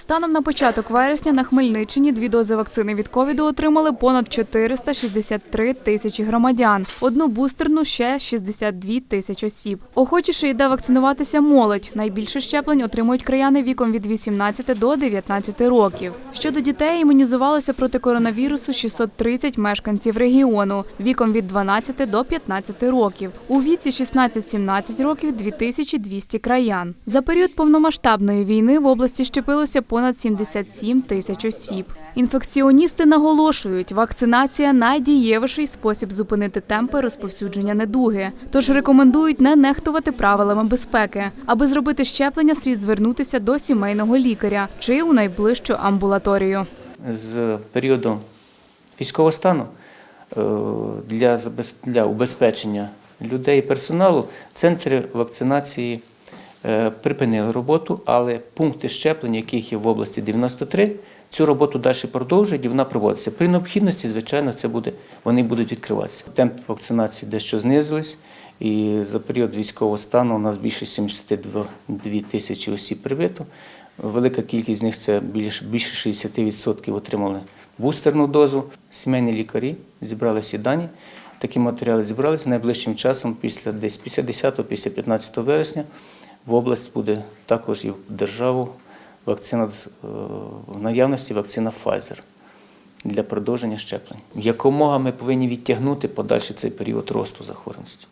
Станом на початок вересня на Хмельниччині дві дози вакцини від ковіду отримали понад 463 тисячі громадян. Одну бустерну ще 62 тисяч осіб. Охочіше йде вакцинуватися молодь. Найбільше щеплень отримують краяни віком від 18 до 19 років. Щодо дітей імунізувалося проти коронавірусу 630 мешканців регіону віком від 12 до 15 років. У віці 16-17 років 2200 краян. За період повномасштабної війни в області щепилося понад 77 тисяч осіб. Інфекціоністи наголошують, вакцинація найдієвіший спосіб зупинити темпи розповсюдження недуги. Тож рекомендують не нехтувати правилами безпеки. Аби зробити щеплення, слід звернутися до сімейного лікаря чи у найближчу амбулаторію. з періоду військового стану е, для, для людей і персоналу центри вакцинації припинили роботу, але пункти щеплення, яких є в області 93, цю роботу далі продовжують і вона проводиться. При необхідності, звичайно, це буде, вони будуть відкриватися. Темпи вакцинації дещо знизились. І за період військового стану у нас більше 72 тисячі осіб привито. Велика кількість з них це більше, більше 60% отримали бустерну дозу. Сімейні лікарі зібрали всі дані. Такі матеріали зібралися найближчим часом, після десь після 10 після 15 вересня в область буде також і в державу вакцина е, в наявності вакцина Pfizer для продовження щеплень. Якомога ми повинні відтягнути подальший цей період росту захворюваності.